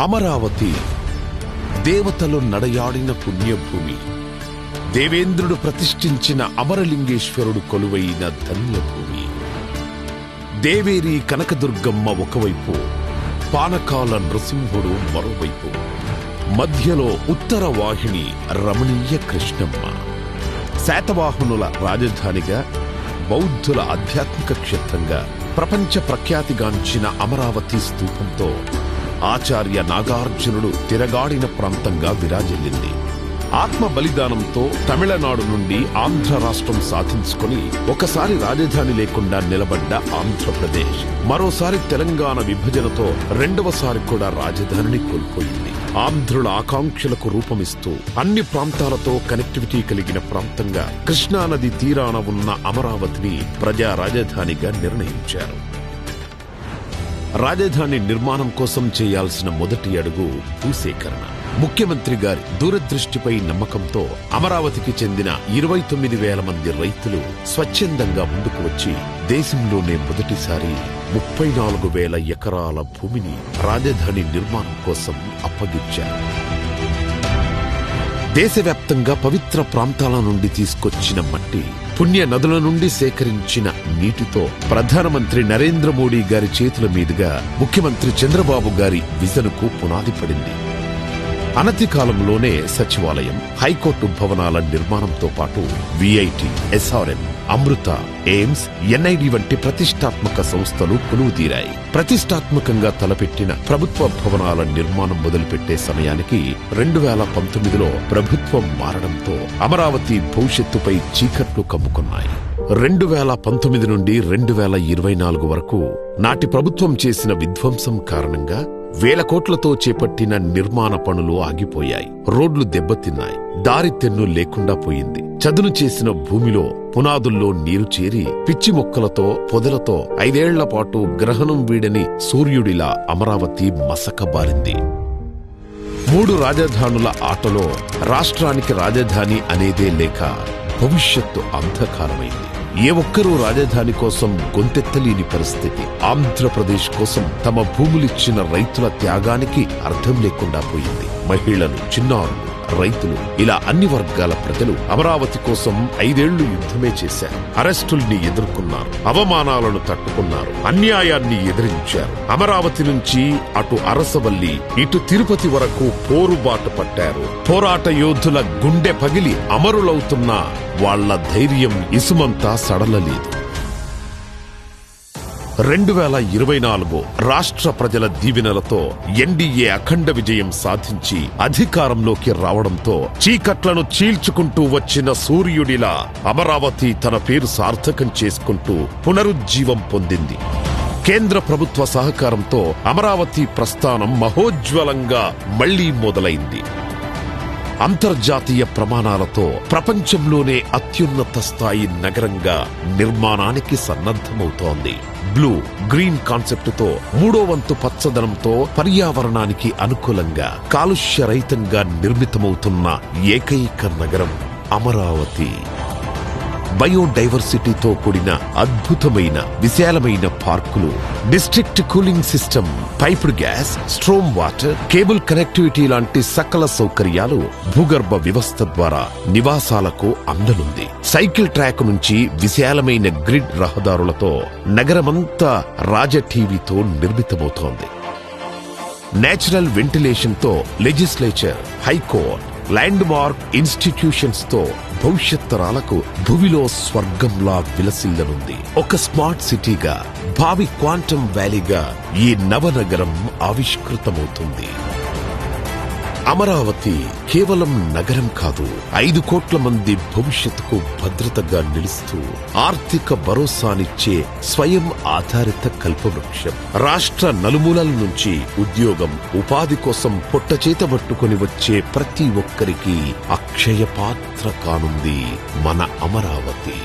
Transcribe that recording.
అమరావతి దేవతలు నడయాడిన పుణ్యభూమి. దేవేంద్రుడు ప్రతిష్ఠించిన అమరలింగేశ్వరుడు కొలువైన ధన్యభూమి. దేవేరి కనకదుర్గమ్మ ఒకవైపు పానకాల నృసింహుడు మరోవైపు మధ్యలో ఉత్తర వాహిని రమణీయ కృష్ణమ్మ. శాతవాహనుల రాజధానిగా బౌద్ధుల ఆధ్యాత్మిక క్షేత్రంగా ప్రపంచ ప్రఖ్యాతిగాంచిన అమరావతి స్తూపంతో ఆచార్య నాగార్జునుడు తిరగాడిన ప్రాంతంగా విరాజిల్లింది. ఆత్మ బలిదానంతో తమిళనాడు నుండి ఆంధ్ర రాష్ట్రం సాధించుకొని ఒకసారి రాజధాని లేకుండా నిలబడ్డ ఆంధ్రప్రదేశ్. మరోసారి తెలంగాణ విభజనతో రెండవసారి కూడా రాజధానిని కోల్పోయింది. ఆంధ్రుల ఆకాంక్షలకు రూపమిస్తూ అన్ని ప్రాంతాలతో కనెక్టివిటీ కలిగిన ప్రాంతంగా కృష్ణానది తీరాన ఉన్న అమరావతిని ప్రజా రాజధానిగా నిర్ణయించారు. రాజధాని నిర్మాణం కోసం చేయాల్సిన మొదటి అడుగు భూసేకరణ. ముఖ్యమంత్రి గారి దూరదృష్టిపై నమ్మకంతో అమరావతికి చెందిన ఇరవై తొమ్మిది వేల మంది రైతులు స్వచ్ఛందంగా ముందుకు వచ్చి దేశంలోనే మొదటిసారి ముప్పై నాలుగు వేల ఎకరాల భూమిని రాజధాని నిర్మాణం కోసం అప్పగించారు. దేశవ్యాప్తంగా పవిత్ర ప్రాంతాల నుండి తీసుకొచ్చిన మట్టి పుణ్య నదుల నుండి సేకరించిన నీటితో ప్రధానమంత్రి నరేంద్ర మోడీ గారి చేతుల మీదుగా ముఖ్యమంత్రి చంద్రబాబు గారి విజన్కు పునాది పడింది. అనతి కాలంలోనే సచివాలయం హైకోర్టు భవనాల నిర్మాణంతో పాటు VIT SRM Amrita AIIMS NID వంటి ప్రతిష్టాత్మక సంస్థలు కొలువుతీరాయి ప్రతిష్టాత్మకంగా తలపెట్టిన ప్రభుత్వ భవనాల నిర్మాణం మొదలుపెట్టే సమయానికి రెండు వేల పంతొమ్మిదిలో ప్రభుత్వం మారడంతో అమరావతి భవిష్యత్తుపై చీకట్లు కమ్ముకున్నాయి. రెండు వేల పంతొమ్మిది నుండి రెండు వేల ఇరవై నాలుగు వరకు నాటి ప్రభుత్వం చేసిన విధ్వంసం కారణంగా వేల కోట్లతో చేపట్టిన నిర్మాణ పనులు ఆగిపోయాయి. రోడ్లు దెబ్బతిన్నాయి. దారితెన్ను లేకుండా పోయింది. చదును చేసిన భూమిలో పునాదుల్లో నీరు చేరి పిచ్చి మొక్కలతో పొదలతో ఐదేళ్ళ పాటు గ్రహణం వీడని సూర్యుడిలా అమరావతి మసకబారింది. మూడు రాజధానుల ఆటలో రాష్ట్రానికి రాజధాని అనేదే లేక భవిష్యత్తు అంధకారమైంది. ఏ ఒక్కరూ రాజధాని కోసం గొంతెత్తలేని పరిస్థితి. ఆంధ్రప్రదేశ్ కోసం తమ భూములిచ్చిన రైతుల త్యాగానికి అర్థం లేకుండా పోయింది. మహిళలు చిన్నారులు రైతులు ఇలా అన్ని వర్గాల ప్రజలు అమరావతి కోసం ఐదేళ్ళు యుద్ధమే చేశారు. అరెస్టుల్ని ఎదుర్కొన్నారు. అవమానాలను తట్టుకున్నారు. అన్యాయాన్ని ఎదిరించారు. అమరావతి నుంచి అటు అరసవల్లి ఇటు తిరుపతి వరకు పోరుబాటు పట్టారు. పోరాట యోధుల గుండె పగిలి అమరులవుతున్న వాళ్ళ ధైర్యం ఇసుమంతా సడలలేదు. రెండు వేల ఇరవై నాలుగు రాష్ట్ర ప్రజల దీవెనలతో ఎన్డీఏ అఖండ విజయం సాధించి అధికారంలోకి రావడంతో చీకట్లను చీల్చుకుంటూ వచ్చిన సూర్యుడిలా అమరావతి తన పేరు సార్థకం చేసుకుంటూ పునరుజ్జీవం పొందింది. కేంద్ర ప్రభుత్వ సహకారంతో అమరావతి ప్రస్థానం మహోజ్వలంగా మళ్ళీ మొదలైంది. అంతర్జాతీయ ప్రమాణాలతో ప్రపంచంలోనే అత్యున్నత స్థాయి నగరంగా నిర్మాణానికి సన్నద్ధమవుతోంది. బ్లూ గ్రీన్ కాన్సెప్టుతో మూడో వంతు పచ్చదనంతో పర్యావరణానికి అనుకూలంగా కాలుష్య రహితంగా నిర్మితమవుతున్న ఏకైక నగరం అమరావతి. బయోడైవర్సిటీతో కూడిన అద్భుతమైన విశాలమైన పార్కులు. District cooling system piped gas storm water cable connectivity లాంటి సకల సౌకర్యాలు భూగర్భ వ్యవస్థ ద్వారా నివాసాలకు అందనుంది. సైకిల్ ట్రాక్ నుంచి విశాలమైన గ్రిడ్ రహదారులతో నగరమంతా రాజ టీవీతో నిర్మితమవుతోంది. నేచురల్ వెంటిలేషన్తో లెజిస్లేచర్ హైకోర్ట్ ల్యాండ్ మార్క్ ఇన్స్టిట్యూషన్స్తో భవిష్యత్ తరాలకు భూమిలో స్వర్గంలా విలసిల్లనుంది. ఒక స్మార్ట్ సిటీగా భావి క్వాంటమ్ వ్యాలీగా ఈ నవనగరం ఆవిష్కృతమవుతుంది. అమరావతి కేవలం నగరం కాదు ఐదు కోట్ల మంది భవిష్యత్తుకు భద్రతగా నిలుస్తూ ఆర్థిక భరోసానిచ్చే స్వయం ఆధారిత కల్పవృక్షం. రాష్ట్ర నలుమూలల నుంచి ఉద్యోగం ఉపాధి కోసం పొట్టచేత పట్టుకుని పట్టుకొని వచ్చే ప్రతి ఒక్కరికి అక్షయ పాత్ర కానుంది మన అమరావతి.